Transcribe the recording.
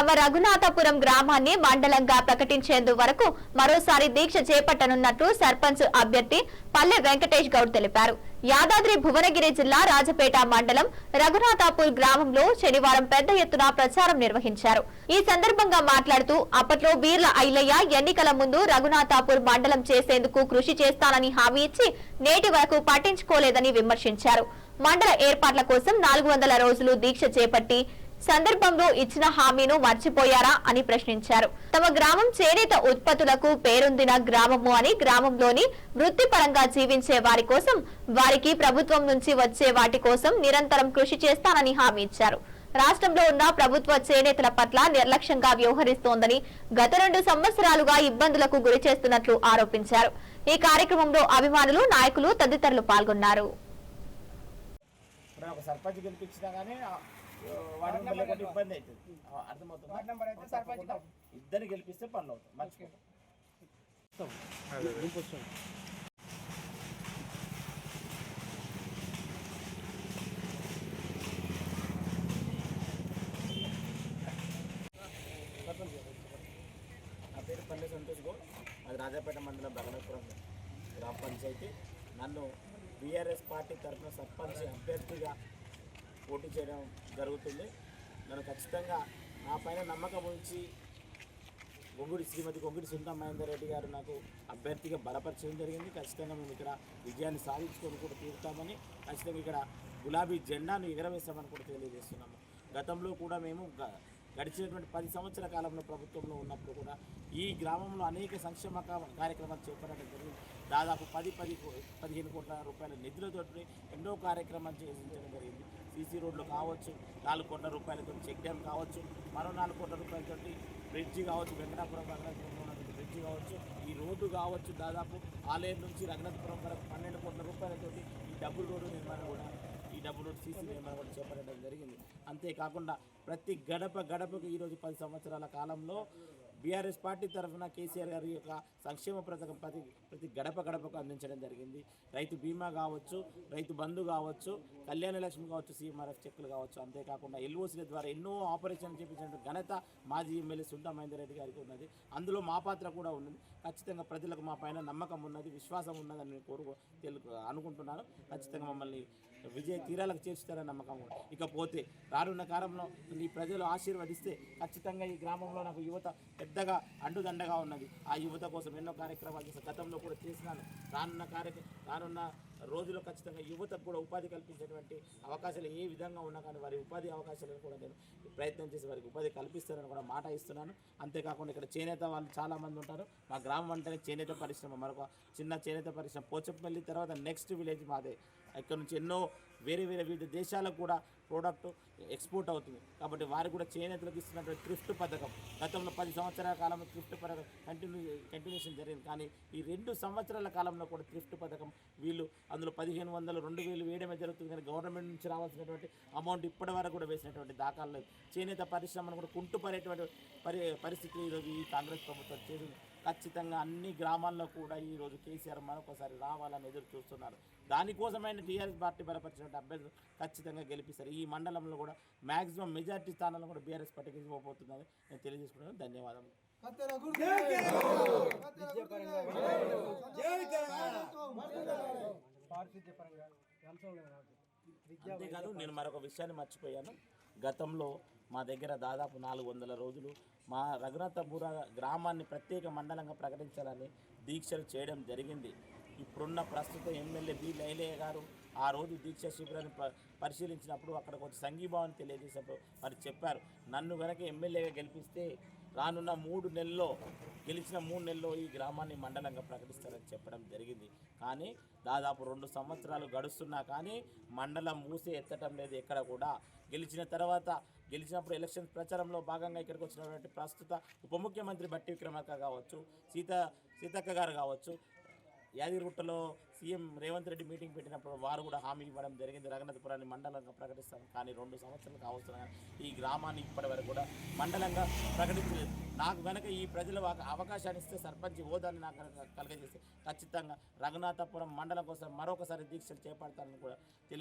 తమ రఘునాథపురం గ్రామాన్ని మండలంగా ప్రకటించేందు వరకు మరోసారి దీక్ష చేపట్టనున్నట్లు సర్పంచ్ అభ్యర్థి పల్లె వెంకటేష్ గౌడ్ తెలిపారు. యాదాద్రి భువనగిరి జిల్లా రాజపేట మండలం రఘునాథాపూర్ గ్రామంలో శనివారం పెద్ద ఎత్తున ప్రచారం నిర్వహించారు. ఈ సందర్భంగా మాట్లాడుతూ అప్పట్లో బీర్ల ఐలయ్య ఎన్నికల ముందు రఘునాథాపూర్ మండలం చేసేందుకు కృషి చేస్తానని హామీ ఇచ్చి నేటి వరకు పట్టించుకోలేదని విమర్శించారు. మండల ఏర్పాట్ల కోసం నాలుగు వందల రోజులు దీక్ష చేపట్టి సందర్భంలో ఇచ్చిన హామీను మర్చిపోయారా అని ప్రశ్నించారు. తమ గ్రామం చేనేత ఉత్పత్తులకు పేరొందిన గ్రామము అని గ్రామంలోని వృత్తిపరంగా జీవించే వారి కోసం వారికి ప్రభుత్వం నుంచి వచ్చే వాటి కోసం నిరంతరం కృషి చేస్తానని హామీ ఇచ్చారు. రాష్ట్రంలో ఉన్న ప్రభుత్వ చేనేతల పట్ల నిర్లక్ష్యంగా వ్యవహరిస్తోందని గత రెండు సంవత్సరాలుగా ఇబ్బందులకు గురి చేస్తున్నట్లు ఆరోపించారు. ఈ కార్యక్రమంలో అభిమానులు నాయకులు తదితరులు పాల్గొన్నారు. ఇబ్బంది అవుతుంది. అర్థమవుతుందా? ఇద్దరు గెలిపిస్తే పనులు అవుతాయి. మర్చిపోతాం నా పేరు పల్లె సంతోష్ గౌడ్. అది రాజాపేట మండలం బగనపురం గ్రామ పంచాయతీ. నన్ను బీఆర్ఎస్ పార్టీ తరఫున సర్పంచ్ అభ్యర్థిగా పోటీ చేయడం జరుగుతుంది. నన్ను ఖచ్చితంగా నా పైన నమ్మకం ఉంచి గొంగుడి శ్రీమతి గొంగుడి సుందా మహేందర్ రెడ్డి గారు నాకు అభ్యర్థిగా బలపరచడం జరిగింది. ఖచ్చితంగా మేము ఇక్కడ విజయాన్ని సాధించుకొని కూడా తీరుతామని ఖచ్చితంగా ఇక్కడ గులాబీ జెండాను ఎగరవేస్తామని కూడా తెలియజేస్తున్నాము. గతంలో కూడా మేము గ- గడిచినటువంటి పది సంవత్సరాల కాలంలో ప్రభుత్వంలో ఉన్నప్పుడు కూడా ఈ గ్రామంలో అనేక సంక్షేమ కార్యక్రమాలు చేపట్టడం జరిగింది. దాదాపు పది పది కో- పదిహేను కోట్ల రూపాయల నిధులతో ఎన్నో కార్యక్రమాలు చేయడం జరిగింది. సీసీ రోడ్లు కావచ్చు నాలుగు కోట్ల రూపాయలతో చెక్ డ్యామ్ కావచ్చు మరో నాలుగు కోట్ల రూపాయలతో బ్రిడ్జి కావచ్చు వెంకటాపురం రఘునాథపురం ఉన్నటువంటి బ్రిడ్జి కావచ్చు ఈ రోడ్డు కావచ్చు దాదాపు ఆలయం నుంచి రఘునాథపురం వరకు పన్నెండు కోట్ల రూపాయలతోటి ఈ డబుల్ రోడ్డు నిర్మాణం కూడా ఈ డబుల్ రోడ్ సీసీ నిర్మాణం కూడా చేపట్టడం జరిగింది. అంతేకాకుండా ప్రతి గడప గడపకు ఈరోజు పది సంవత్సరాల కాలంలో బీఆర్ఎస్ పార్టీ తరఫున కేసీఆర్ గారి యొక్క సంక్షేమ పథకం ప్రతి ప్రతి గడప గడపకు అందించడం జరిగింది. రైతు బీమా కావచ్చు రైతు బంధు కావచ్చు కళ్యాణ లక్ష్మి కావచ్చు సీఎంఆర్ఎఫ్ చెక్కులు కావచ్చు అంతేకాకుండా ఎల్ఓసీల ద్వారా ఎన్నో ఆపరేషన్లు చేపించిన ఘనత మాజీ ఎమ్మెల్యే సుంటా మహేందర్ రెడ్డి గారికి ఉన్నది. అందులో మా పాత్ర కూడా ఉన్నది. ఖచ్చితంగా ప్రజలకు మా పైన నమ్మకం ఉన్నది విశ్వాసం ఉన్నదని నేను కోరుకో తెలుగు అనుకుంటున్నాను. ఖచ్చితంగా మమ్మల్ని విజయ తీరాలకు చేర్చుతారని నమ్మకం ఉంది. ఇకపోతే రానున్న కాలంలో ఈ ప్రజలు ఆశీర్వదిస్తే ఖచ్చితంగా ఈ గ్రామంలో నాకు యువత పెద్దగా అండుదండగా ఉన్నది. ఆ యువత కోసం ఎన్నో కార్యక్రమాలు చేసిన గతంలో కూడా చేసినాను. రానున్న కార్యక్రమం రానున్న రోజులో ఖచ్చితంగా యువతకు కూడా ఉపాధి కల్పించేటువంటి అవకాశాలు ఏ విధంగా ఉన్నా కానీ వారి ఉపాధి అవకాశాలను కూడా నేను ప్రయత్నం చేసి వారికి ఉపాధి కల్పిస్తానని కూడా మాట ఇస్తున్నాను. అంతేకాకుండా ఇక్కడ చేనేత వాళ్ళు చాలామంది ఉంటారు. మా గ్రామం అంటేనే చేనేత పరిశ్రమ. మరొక చిన్న చేనేత పరిశ్రమ పోచంపల్లి తర్వాత నెక్స్ట్ విలేజ్ మాదే. ఇక్కడ నుంచి ఎన్నో వేరే వేరే వివిధ దేశాలకు కూడా ప్రోడక్ట్ ఎక్స్పోర్ట్ అవుతుంది. కాబట్టి వారు కూడా చేనేతలకు ఇస్తున్నటువంటి థ్రిఫ్ట్ పథకం. గతంలో పది సంవత్సరాల కాలంలో థ్రిఫ్ట్ పథకం కంటిన్యూ కంటిన్యూషన్ జరిగింది. కానీ ఈ రెండు సంవత్సరాల కాలంలో కూడా థ్రిఫ్ట్ పథకం వీళ్ళు అందులో పదిహేను వందలు రెండు వేలు వేయడమే జరుగుతుంది. కానీ గవర్నమెంట్ నుంచి రావాల్సినటువంటి అమౌంట్ ఇప్పటి వరకు కూడా వేసినటువంటి దాఖలు లేదు చేనేత పరిశ్రమను కూడా కుంటుపడేటువంటి పరి పరిస్థితి ఈరోజు ఈ కాంగ్రెస్ ప్రభుత్వం చేసింది. ఖచ్చితంగా అన్ని గ్రామాల్లో కూడా ఈరోజు కేసీఆర్ మరొకసారి రావాలని ఎదురు చూస్తున్నారు. దానికోసమైన టీఆర్ఎస్ పార్టీ బలపరిచినటువంటి అభ్యర్థులు ఖచ్చితంగా గెలిపిస్తారు. ఈ మండలంలో కూడా మ్యాక్సిమం మెజార్టీ స్థానాల్లో కూడా బీఆర్ఎస్ పార్టీకి ఇవ్వబోతుందని నేను తెలియజేసుకున్నాను ధన్యవాదాలు పరంగా అంతేకాదు నేను మరొక విషయాన్ని మర్చిపోయాను. గతంలో మా దగ్గర దాదాపు నాలుగు వందల రోజులు మా రఘునాథపుర గ్రామాన్ని ప్రత్యేక మండలంగా ప్రకటించాలని దీక్షలు చేయడం జరిగింది. ఇప్పుడున్న ప్రస్తుత ఎమ్మెల్యే బి లైలయ్య గారు ఆ రోజు దీక్ష శిబిరాన్ని పరిశీలించినప్పుడు అక్కడికి వచ్చి సంఘీభావం తెలియజేసినప్పుడు వారు చెప్పారు. నన్ను కనుక ఎమ్మెల్యేగా గెలిపిస్తే రానున్న మూడు నెలల్లో గెలిచిన మూడు నెలల్లో ఈ గ్రామాన్ని మండలంగా ప్రకటిస్తారని చెప్పడం జరిగింది. కానీ దాదాపు రెండు సంవత్సరాలు గడుస్తున్నా కానీ మండలం మూసే ఎత్తటం లేదు ఎక్కడ కూడా. గెలిచిన తర్వాత గెలిచినప్పుడు ఎలక్షన్ ప్రచారంలో భాగంగా ఇక్కడికి వచ్చినటువంటి ప్రస్తుత ఉప ముఖ్యమంత్రి బట్టి విక్రమార్క కావచ్చు సీత సీతక్క గారు కావచ్చు యాదగిరిగుట్టలో సీఎం రేవంత్ రెడ్డి మీటింగ్ పెట్టినప్పుడు వారు కూడా హామీ ఇవ్వడం జరిగింది. రఘునాథపురాన్ని మండలంగా ప్రకటిస్తాం. కానీ రెండు సంవత్సరాలు కావస్తున్నా ఈ గ్రామాన్ని ఇప్పటి వరకు కూడా మండలంగా ప్రకటించలేదు. నాకు కనుక ఈ ప్రజలు ఒక అవకాశాన్ని ఇస్తే సర్పంచ్ హోదాన్ని నాకు కనుక కలగజేస్తే ఖచ్చితంగా రఘునాథపురం మండలం కోసం మరొకసారి దీక్షలు చేపడతానని కూడా తెలియ